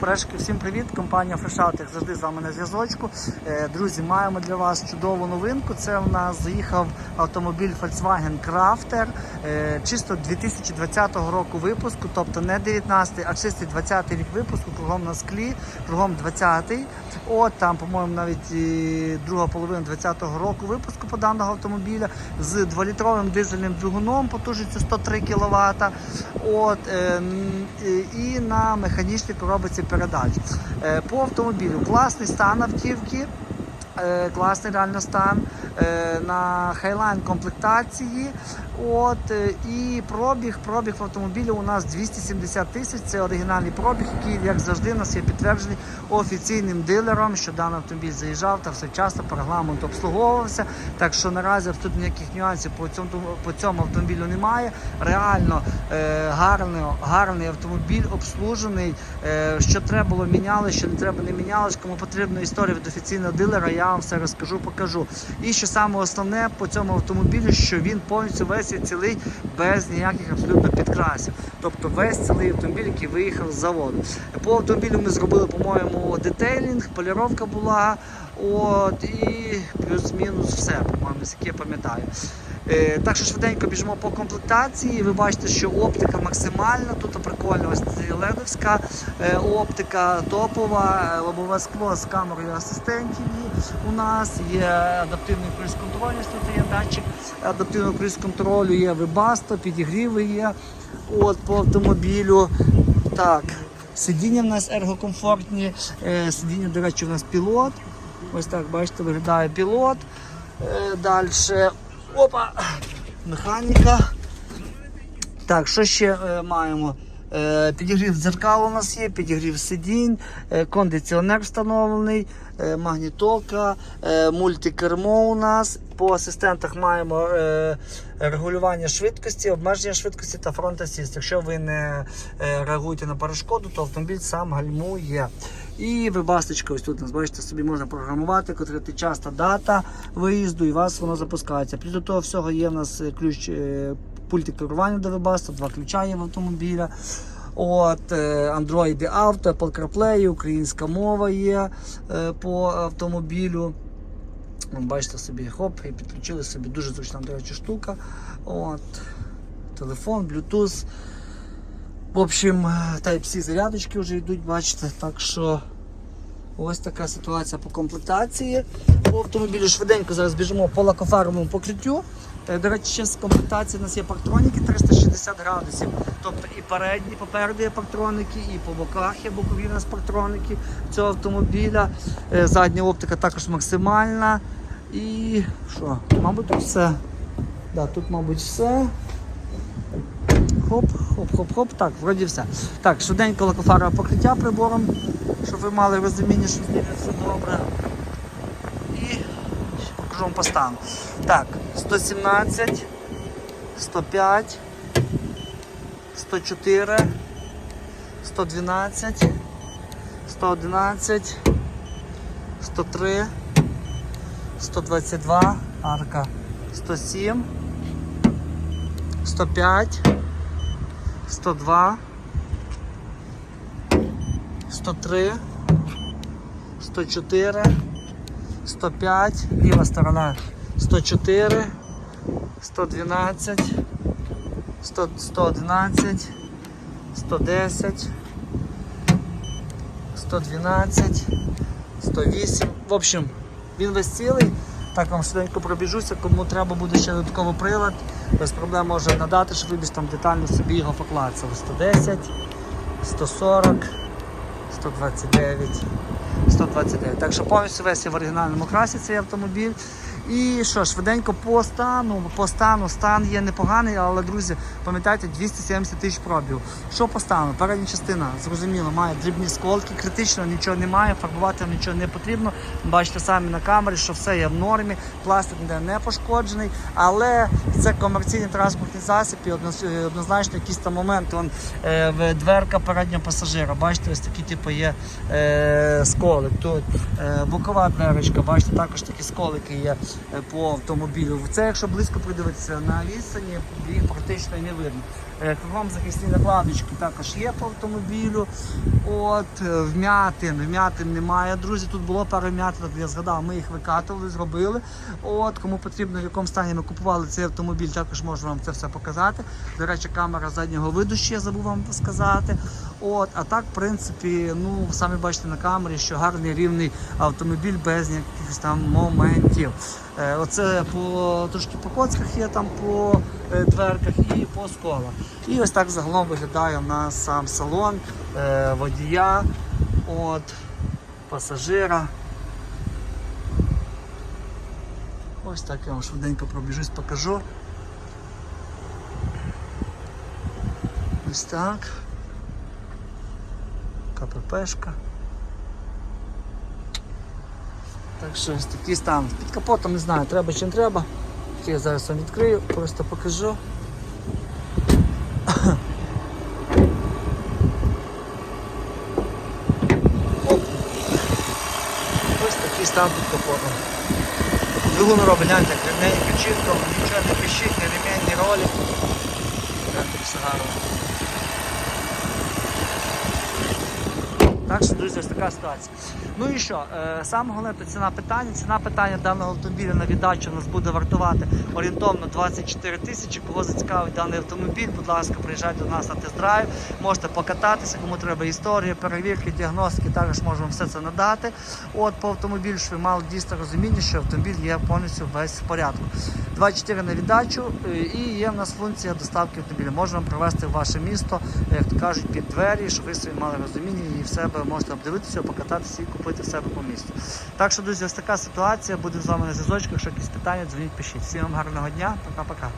Прешки, всім привіт! Компанія Фрешаут, як завжди, з вами на зв'язочку. Е, Друзі, маємо для вас чудову новинку. Це в нас заїхав автомобіль Volkswagen Crafter, е, чисто 2020 року випуску, тобто не 19, а чистий 20 рік випуску, кругом на склі, кругом 20-й. От там, по-моєму, навіть і друга половина 20-го року випуску по даного автомобіля з 2-літровим дизельним двигуном потужністю 103 кВт. От, е, і на механічній коробиці передач. Е, По автомобілю класний стан автівки. е, Класний реально стан на хайлайн комплектації. От е, і пробіг. Пробіг в автомобілі у нас 270 тисяч. Це оригінальний пробіг, який, як завжди, нас є підтверджений офіційним дилером, що даний автомобіль заїжджав та все часто по регламенту обслуговувався. Так що наразі абсолютно ніяких нюансів по цьому по цьому автомобілю немає. Реально е, гарний, гарний автомобіль, обслужений. Е, що треба було міняли, що не треба не мінялось. Кому потрібна історія від офіційного дилера, я вам все розкажу, покажу. І що саме основне по цьому автомобілю, що він повністю весь цілий без ніяких абсолютно підкрасів. Тобто весь цілий автомобіль, який виїхав з заводу. По автомобілю ми зробили, по-моєму, детейлінг, поліровка була. От і плюс-мінус все, по-моєму, з яке я пам'ятаю. Е, так що швиденько біжимо по комплектації. Ви бачите, що оптика максимальна. Тут прикольно ось ледовська е, оптика, топова, е, лобове скло з камерою асистентів. У нас є адаптивний круїз контроль, тут є датчик адаптивного круїз контролю, є вибасто, підігріви є. От по автомобілю. Так, сидіння в нас ергокомфортні. Е, Сидіння, до речі, у нас пілот. Ось так, бачите, виглядає пілот. Е, Далі. Опа! Механіка. Так, що ще е, маємо? Е, підігрів дзеркал у нас є, підігрів сидінь, е, кондиціонер встановлений, е, магнітолка, мультикермо у нас. По асистентах маємо регулювання швидкості, обмеження швидкості та фронт-асіст. Якщо ви не реагуєте на перешкоду, то автомобіль сам гальмує. І вибасточка, ось тут нас бачите, собі можна програмувати, котра ти час та дата виїзду, і вас воно запускається. Плюс до того всього є в нас ключ е, пульти керування до вебаста, два ключа є в автомобіля. От, е, Android Auto, Apple CarPlay, українська мова є е, по автомобілю. Бачите собі, хоп, і підключили собі дуже зручна, до речі, штука. От, телефон, Bluetooth. В общем, Type-C зарядочки вже йдуть, бачите. Так що ось така ситуація по комплектації. По автомобілю швиденько зараз біжимо по лакофаровому покриттю. Е, До речі, ще з комплектації у нас є парктроніки 360 градусів. Тобто і передні, попереду є парктроники, і по боках є бокові у нас парктроники цього автомобіля. Е, Задня оптика також максимальна. І що? Мабуть, тут все. Да, тут, мабуть, все. Хоп, хоп, хоп, хоп. Так, вроді все. Так, швиденько лакофарове покриття прибором, щоб ви мали розуміння, що з ними все добре. Покажу вам по стану. Так, 117, 105, 104, 112, 111, 103, 122, арка, 107, 105, 102, 103, 104, 105, ліва сторона 104, 112, 100, 111, 110, 112, 108. В общем, він весь цілий. Так вам швиденько пробіжуся, кому треба буде ще додатковий прилад, без проблем може надати, щоб ви там детально собі його поклацали. 110, 140, 129, 129. Так що повністю весь в оригінальному красі цей автомобіль. І що, швиденько по стану, по стану, стан є непоганий, але, друзі, пам'ятайте, 270 тисяч пробів. Що по стану? Передня частина, зрозуміло, має дрібні сколки, критично нічого немає, фарбувати нічого не потрібно. Бачите самі на камері, що все є в нормі, пластик ніде не пошкоджений, але це комерційний транспортний засіб і однозначно якісь там моменти. Вон, е, дверка переднього пасажира, бачите, ось такі типу є е, сколик. Тут е, бокова дверочка, бачите, також такі сколики є е, по автомобілю. Це якщо близько придивитися на відстані, їх практично не видно. Е, Кругом захисні накладочки також є по автомобілю. От, е, вмятин, вмятин немає, друзі. Тут було пару вмятин, я згадав, ми їх викатували, зробили. От, кому потрібно, в якому стані ми купували цей автомобіль, також можу вам це все показати. До речі, камера заднього виду ще я забув вам сказати. От, а так, в принципі, ну самі бачите на камері, що гарний рівний автомобіль без якихось там моментів. Е, оце по трошки по коцках є там по е, дверках і по сколах. І ось так загалом виглядає у нас сам салон, е, водія, от, пасажира. Ось так я вам швиденько пробіжусь, покажу. Ось так. КППшка. Так що ось такий стан. Під капотом не знаю, треба чи не треба. Я зараз вам відкрию, просто покажу. Оп. Ось такий стан під капотом. Двигун робить гляньте, рівненько, чітко, нічого не пищить, ні ремінь, ні ролі. Гляньте, все гарно. Так що, друзі, ось така ситуація. Ну і що, е, саме головне то ціна питання. Ціна питання даного автомобіля на віддачу у нас буде вартувати орієнтовно 24 тисячі. Кого зацікавить даний автомобіль, будь ласка, приїжджайте до нас на тест-драйв, можете покататися, кому треба історія, перевірки, діагностики, також можемо все це надати. От по автомобілю, щоб ви мали дійсно розуміння, що автомобіль є повністю весь в порядку. 24 на віддачу е, і є в нас функція доставки автомобіля. Можемо привезти в ваше місто, як то кажуть, під двері, щоб ви собі мали розуміння і в себе можете обдивитися, покататися і купити в себе по місту. Так що, друзі, ось така ситуація. Будемо з вами на зв'язочку. Якщо якісь питання, дзвоніть, пишіть. Всім вам гарного дня, пока-пока.